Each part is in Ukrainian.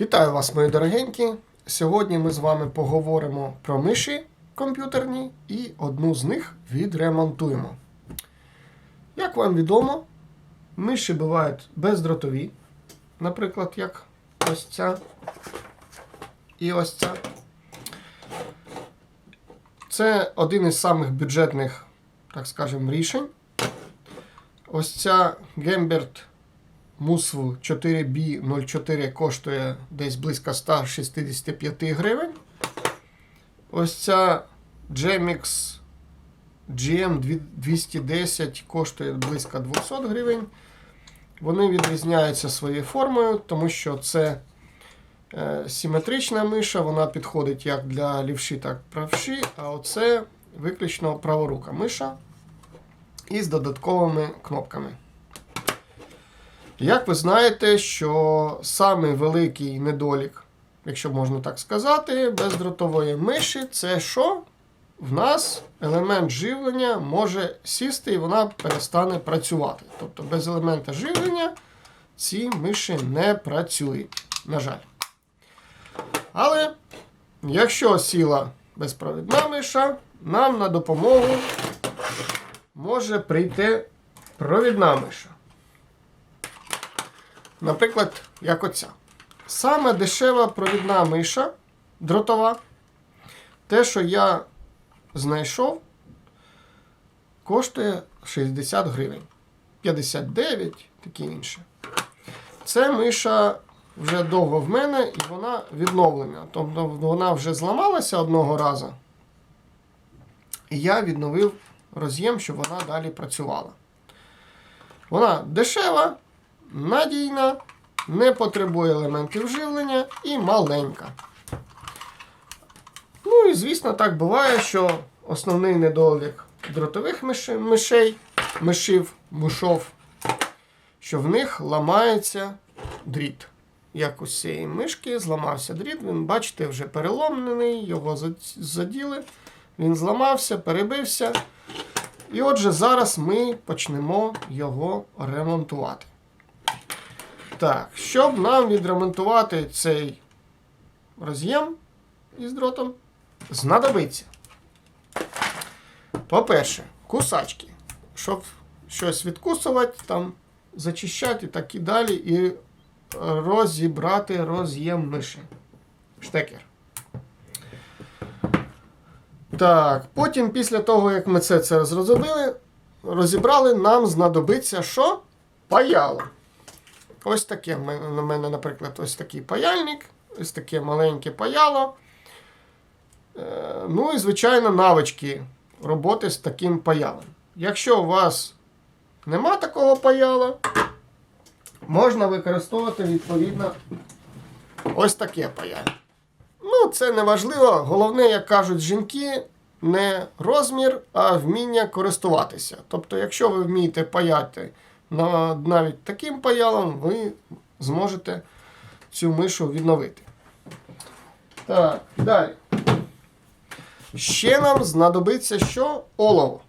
Вітаю вас, мої дорогенькі. Сьогодні ми з вами поговоримо про миші комп'ютерні і одну з них відремонтуємо. Як вам відомо, миші бувають бездротові, наприклад, як ось ця і ось ця. Це один із самих бюджетних, так скажемо, рішень. Ось ця Гемберт Мусву 4B04 коштує десь близько 165 гривень. Ось ця Gemix GM210 коштує близько 200 гривень. Вони відрізняються своєю формою, тому що це е, симетрична миша, вона підходить як для лівші, так і правші, а оце виключно праворука миша із додатковими кнопками. Як ви знаєте, що самий великий недолік, якщо можна так сказати, бездротової миші це що? В нас елемент живлення може сісти і вона перестане працювати. Тобто без елемента живлення ці миші не працюють, на жаль. Але якщо сіла безпровідна миша, нам на допомогу може прийти провідна миша. Наприклад, як оця. Саме дешева провідна миша дротова. Те, що я знайшов, коштує 60 гривень. 59, таке інше. Це миша вже довго в мене і вона відновлена. Тобто вона вже зламалася одного разу. І я відновив роз'єм, щоб вона далі працювала. Вона дешева, надійна, не потребує елементів живлення і маленька. Ну і звісно, так буває, що основний недолік дротових мишей, мишів, мушов, що в них ламається дріт. Як у цієї мишки зламався дріт, він, бачите, вже переломлений, його заділи, він зламався, перебився. І отже, зараз ми почнемо його ремонтувати. Так, щоб нам відремонтувати цей роз'єм із дротом, знадобиться. По-перше, кусачки. Щоб щось відкусувати, там, зачищати так і далі, і розібрати роз'єм миші. Штекер. Так, потім, після того, як ми це це розробили, розібрали, нам знадобиться що? Паяло. Ось таке на мене, наприклад, ось такий паяльник, ось таке маленьке паяло. Е, ну і, звичайно, навички роботи з таким паялом. Якщо у вас нема такого паяла, можна використовувати відповідно ось таке паяльник. Ну, це не важливо. Головне, як кажуть жінки, не розмір, а вміння користуватися. Тобто, якщо ви вмієте паяти навіть таким паялом, ви зможете цю мишу відновити. Так, далі. Ще нам знадобиться що? Олово.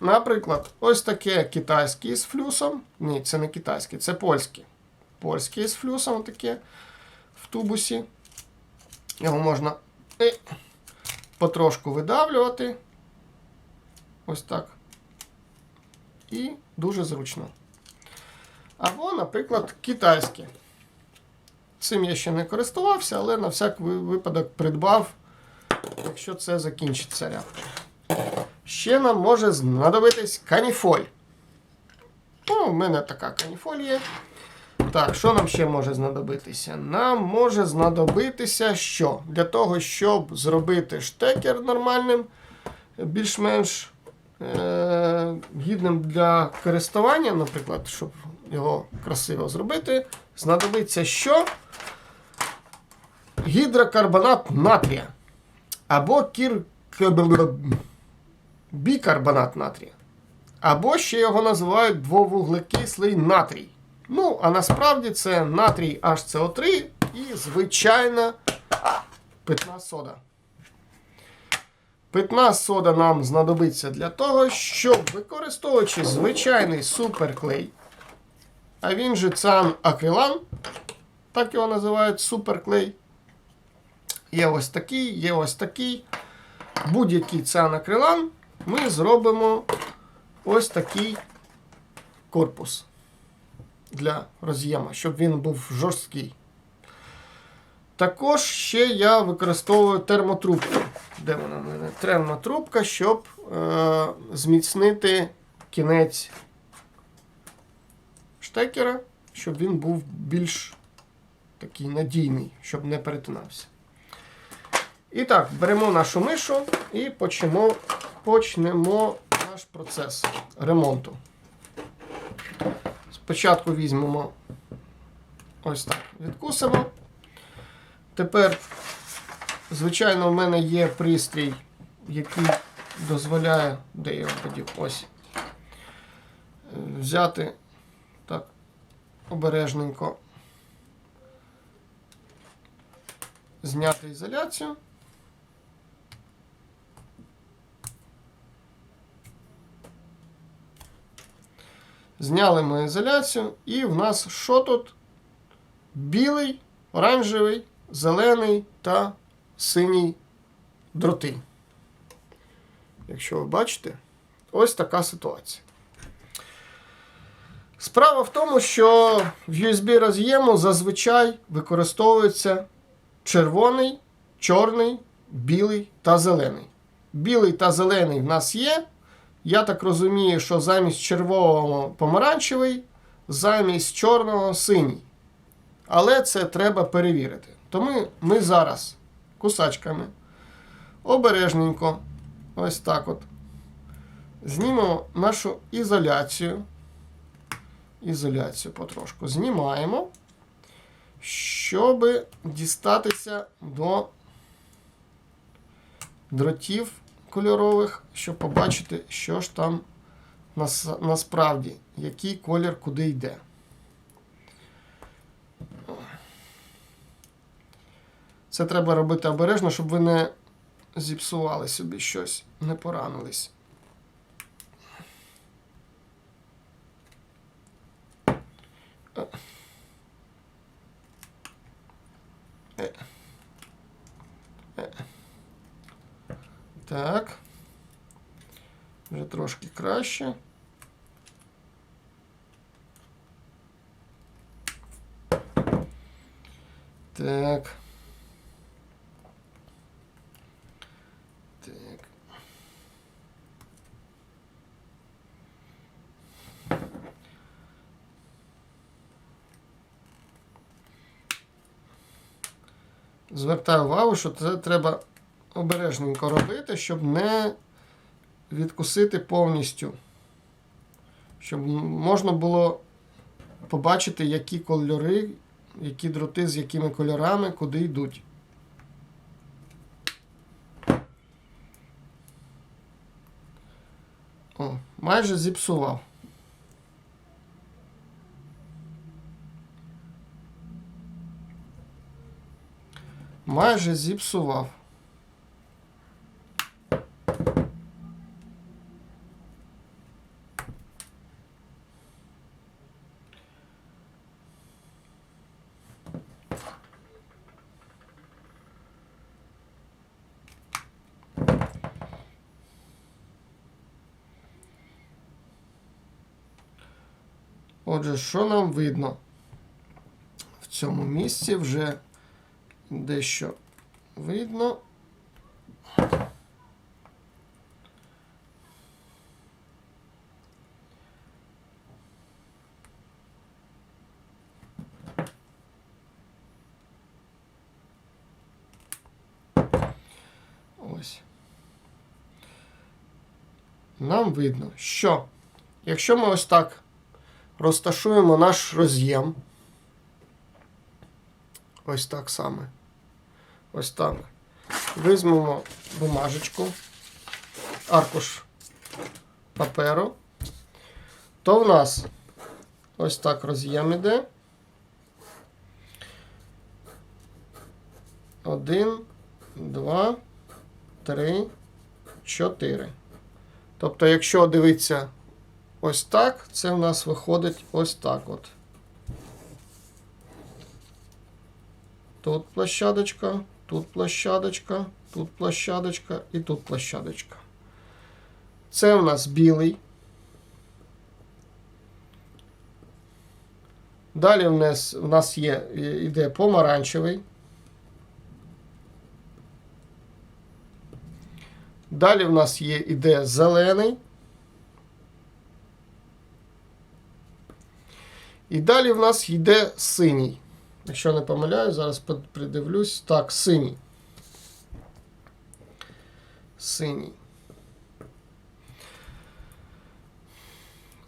Наприклад, ось таке китайське з флюсом. Ні, це не китайське, це польське. Польське з флюсом таке в тубусі. Його можна е, потрошку видавлювати. Ось так. І дуже зручно. Або, наприклад, китайське. Цим я ще не користувався, але на всяк випадок придбав, якщо це закінчиться рядко. Ще нам може знадобитись каніфоль. Ну, у мене така каніфоль є. Так, що нам ще може знадобитися? Нам може знадобитися що? Для того, щоб зробити штекер нормальним, більш-менш е- гідним для користування, наприклад, щоб його красиво зробити, знадобиться що? Гідрокарбонат натрія. Або кір... бікарбонат натрія. Або ще його називають двовуглекислий натрій. Ну, а насправді це натрій HCO3 і звичайна питна сода. Питна сода нам знадобиться для того, щоб використовуючи звичайний суперклей, а він же цан акрилан, Так його називають суперклей. Є ось такий, є ось такий. Будь-який цианокрилан ми зробимо ось такий корпус для роз'єма, щоб він був жорсткий. Також ще я використовую термотрубку. Де вона в мене? Термотрубка, щоб е, зміцнити кінець штекера, щоб він був більш такий надійний, щоб не перетинався. І так, беремо нашу мишу і почнемо, почнемо наш процес ремонту. Спочатку візьмемо ось так, відкусимо. Тепер, звичайно, в мене є пристрій, який дозволяє, де я подів, ось, е, взяти обережненько, зняти ізоляцію. Зняли ми ізоляцію, і в нас що тут? Білий, оранжевий, зелений та синій дроти. Якщо ви бачите, ось така ситуація. Справа в тому, що в USB роз'єму зазвичай використовується червоний, чорний, білий та зелений. Білий та зелений в нас є. Я так розумію, що замість червоного помаранчевий, замість чорного синій. Але це треба перевірити. Тому ми зараз кусачками обережненько, ось так от, знімемо нашу ізоляцію. Ізоляцію потрошку знімаємо, щоб дістатися до дротів кольорових, щоб побачити, що ж там нас, насправді, який колір куди йде. Це треба робити обережно, щоб ви не зіпсували собі щось, не поранились. Так. Вже трошки краще. Так. Звертаю увагу, що це треба обережненько робити, щоб не відкусити повністю. Щоб можна було побачити, які кольори, які дроти з якими кольорами, куди йдуть. О, майже зіпсував. Майже зіпсував. Отже, що нам видно? В цьому місці вже дещо видно. Ось. Нам видно, що якщо ми ось так розташуємо наш роз'єм. Ось так саме. Ось так. Візьмемо бумажечку, аркуш паперу. То в нас ось так роз'єм іде. Один, два, три, чотири. Тобто, якщо дивитися ось так, це в нас виходить ось так от. тут площадочка, тут площадочка, тут площадочка і тут площадочка. Це у нас білий. Далі в нас, в нас є, і- іде помаранчевий. Далі в нас є іде зелений. І далі в нас йде синій. Якщо не помиляю, зараз придивлюсь. Так, синій. Синій.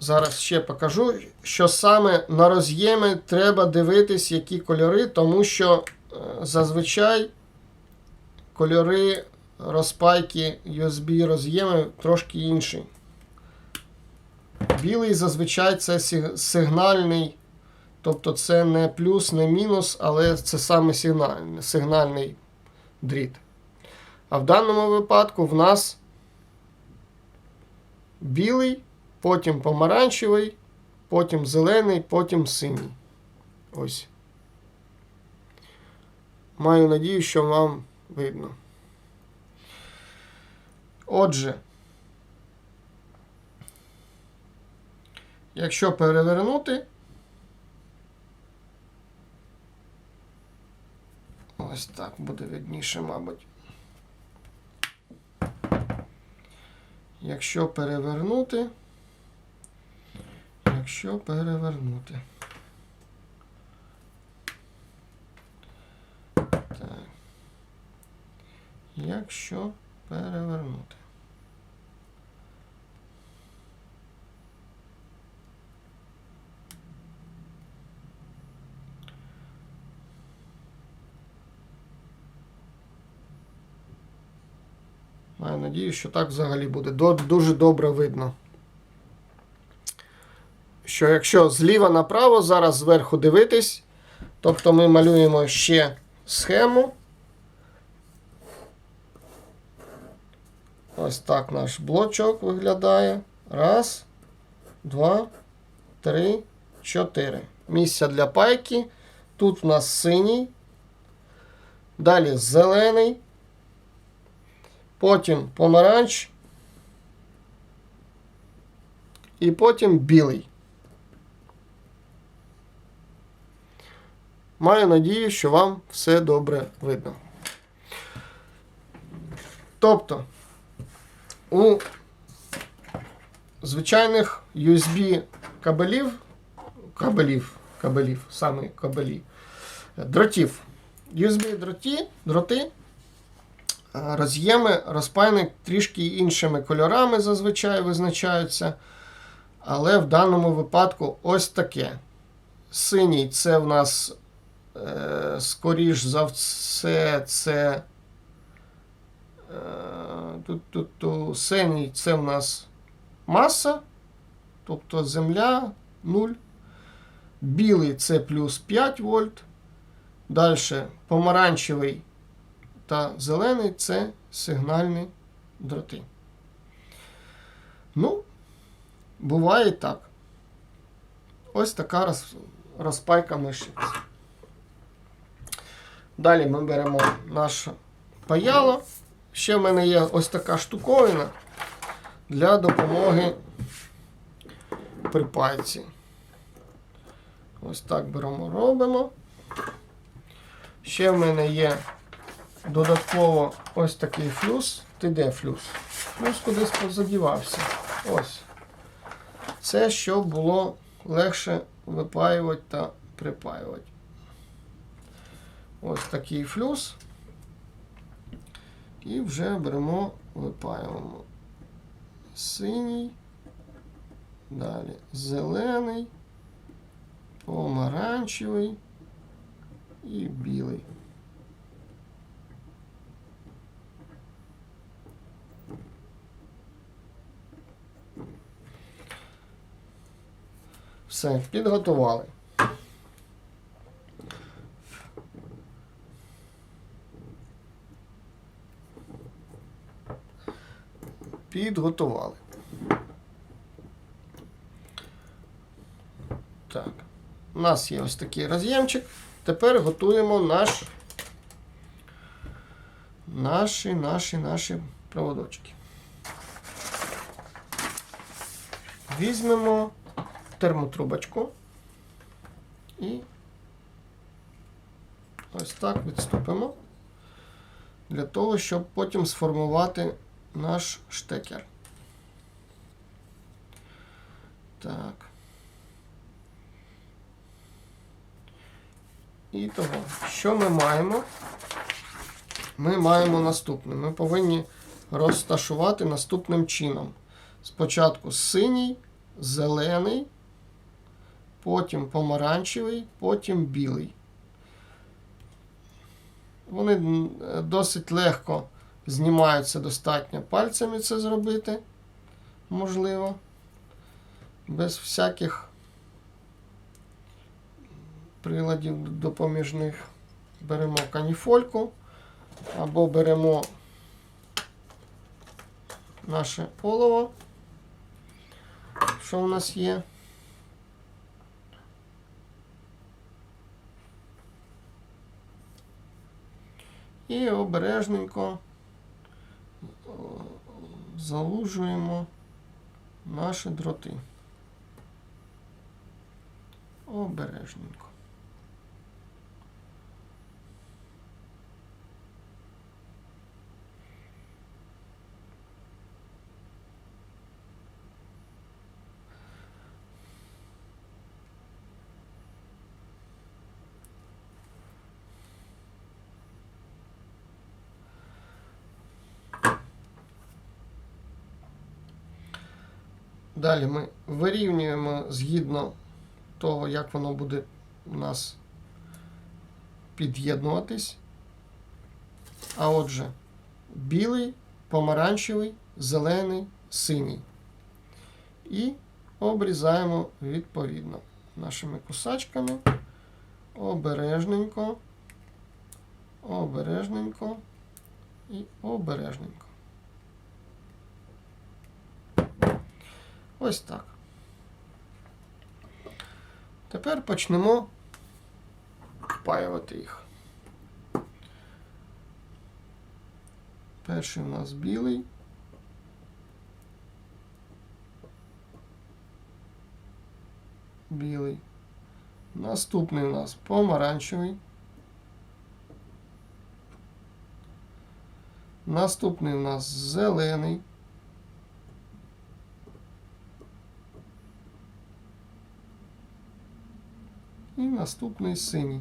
Зараз ще покажу, що саме на роз'єми треба дивитись, які кольори, тому що е, зазвичай кольори розпайки USB роз'єми трошки інші. Білий зазвичай це сигнальний, тобто це не плюс, не мінус, але це саме сигнальний, сигнальний дріт. А в даному випадку в нас білий, потім помаранчевий, потім зелений, потім синій. Ось. Маю надію, що вам видно. Отже, якщо перевернути, ось так буде видніше, мабуть. Якщо перевернути, якщо перевернути. Так. Якщо перевернути. Маю надію, що так взагалі буде дуже добре видно. Що якщо зліва направо зараз зверху дивитись, тобто ми малюємо ще схему. Ось так наш блочок виглядає. Раз, два, три, чотири. Місця для пайки. Тут у нас синій. Далі зелений. Потім помаранч. І потім білий. Маю надію, що вам все добре видно. Тобто, у звичайних USB кабелів, кабелів, кабелів, саме кабелі, дротів, USB дроти, е, роз'єми розпаяні трішки іншими кольорами зазвичай визначаються. Але в даному випадку ось таке. Синій це в нас, е, скоріш за все, це. Е, тут, тут, тут, синій це в нас маса, тобто земля 0. Білий це плюс 5 вольт. Далі помаранчевий та зелений це сигнальні дроти. Ну, буває так. Ось така роз, розпайка мишиць. Далі ми беремо наше паяло. Ще в мене є ось така штуковина для допомоги при пайці. Ось так беремо, робимо. Ще в мене є додатково ось такий флюс. Ти де флюс? Флюс кудись позадівався. Ось. Це щоб було легше випаювати та припаювати. Ось такий флюс. І вже беремо, випаюємо синій, далі зелений, помаранчевий і білий. Все, підготували. Підготували. Так. У нас є ось такий роз'ємчик. тепер готуємо наш, наші, наші, наші проводочки. Візьмемо термотрубочку і ось так відступимо для того, щоб потім сформувати наш штекер. Так. І того, що ми маємо? Ми маємо наступне. Ми повинні розташувати наступним чином. Спочатку синій, зелений, потім помаранчевий, потім білий. Вони досить легко знімаються достатньо пальцями це зробити. Можливо. Без всяких приладів допоміжних. Беремо каніфольку або беремо наше олово, що у нас є. І обережненько залужуємо наші дроти. Обережненько. Далі ми вирівнюємо згідно того, як воно буде у нас під'єднуватись. А отже, білий, помаранчевий, зелений, синій. І обрізаємо відповідно нашими кусачками. Обережненько, обережненько і обережненько. Ось так. Тепер почнемо впаювати їх. Перший у нас білий. Білий. Наступний у нас помаранчевий. Наступний у нас зелений. Наступний синій.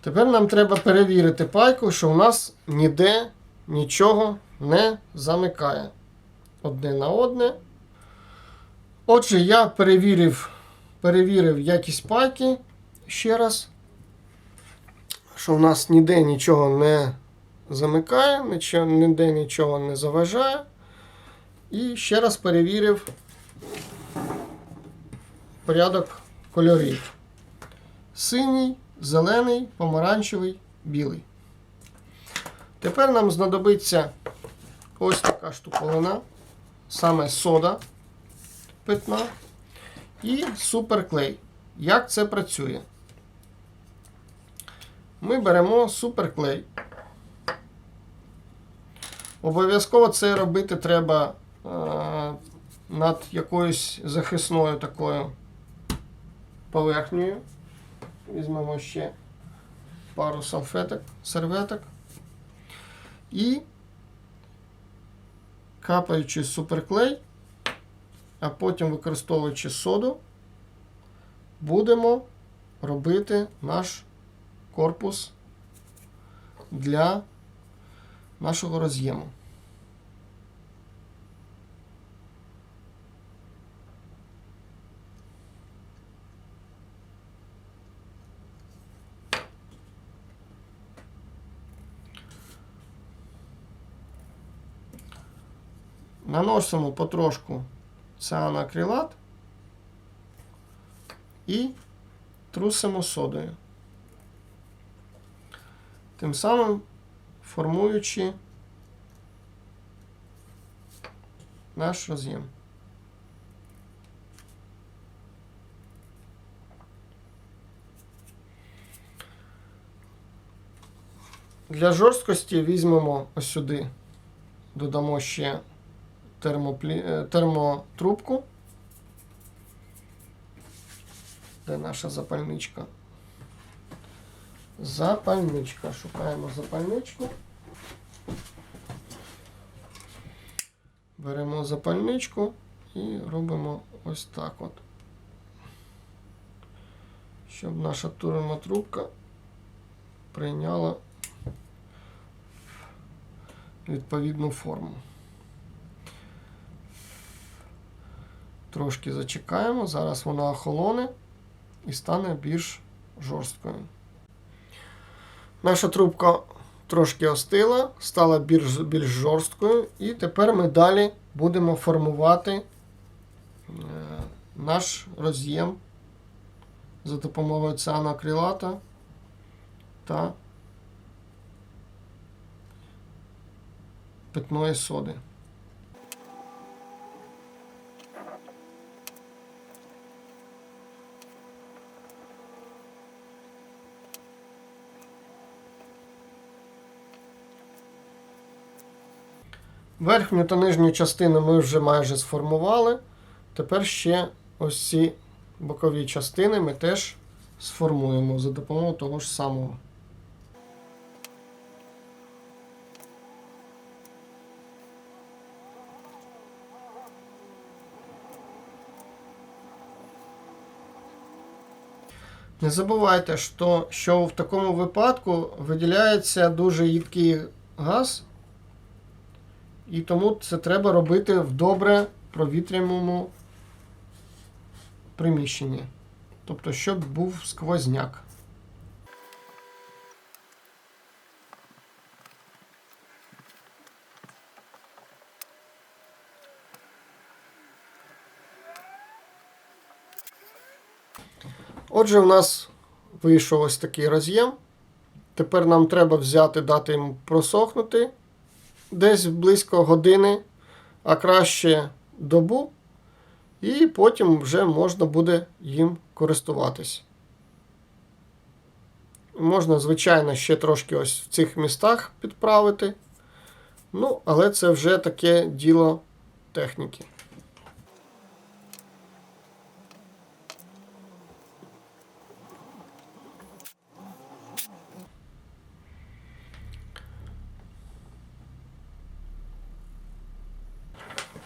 Тепер нам треба перевірити пайку, що у нас ніде нічого не замикає одне на одне. Отже, я перевірив, перевірив якість пайки ще раз, що у нас ніде нічого не замикає, ніде нічого не заважає. І ще раз перевірив порядок кольорів. Синій, зелений, помаранчевий, білий. Тепер нам знадобиться ось така штуковина саме сода питна і суперклей. Як це працює? Ми беремо суперклей. Обов'язково це робити треба е, над якоюсь захисною такою поверхнею. Візьмемо ще пару салфеток, серветок. І капаючи суперклей, а потім використовуючи соду, будемо робити наш корпус для нашого роз'єму. Наносимо потрошку цианакрилат і трусимо содою. Тим самим формуючи наш роз'єм. Для жорсткості візьмемо ось сюди, додамо ще термоплі... е, термотрубку. Де наша запальничка? Запальничка. Шукаємо запальничку. Беремо запальничку і робимо ось так от. Щоб наша термотрубка прийняла відповідну форму. Трошки зачекаємо, зараз вона охолоне і стане більш жорсткою. Наша трубка трошки остила, стала більш, більш жорсткою, і тепер ми далі будемо формувати е, наш роз'єм за допомогою цианокрилата та питної соди. Верхню та нижню частину ми вже майже сформували. Тепер ще ось ці бокові частини ми теж сформуємо за допомогою того ж самого. Не забувайте, що, в такому випадку виділяється дуже їдкий газ, і тому це треба робити в добре провітряному приміщенні. Тобто, щоб був сквозняк. Отже, в нас вийшов ось такий роз'єм. Тепер нам треба взяти, дати йому просохнути десь близько години, а краще добу, і потім вже можна буде їм користуватись. Можна, звичайно, ще трошки ось в цих містах підправити. Ну, але це вже таке діло техніки.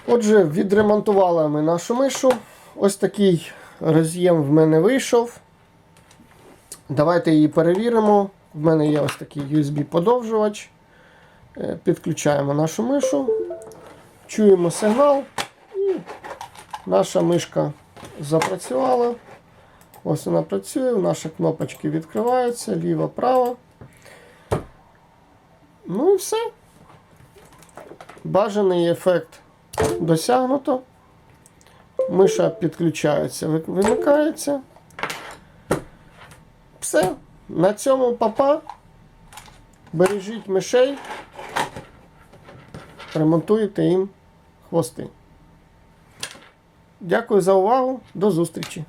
Отже, відремонтували ми нашу мишу. Ось такий роз'єм в мене вийшов. Давайте її перевіримо. В мене є ось такий USB-подовжувач. Е, Підключаємо нашу мишу, чуємо сигнал, і наша мишка запрацювала. Ось вона працює, наші кнопочки відкриваються, ліво, право. Ну і все. Бажаний ефект досягнуто. Миша підключається, вимикається. Все. На цьому папа. Бережіть мишей. Ремонтуйте їм хвости. Дякую за увагу. До зустрічі!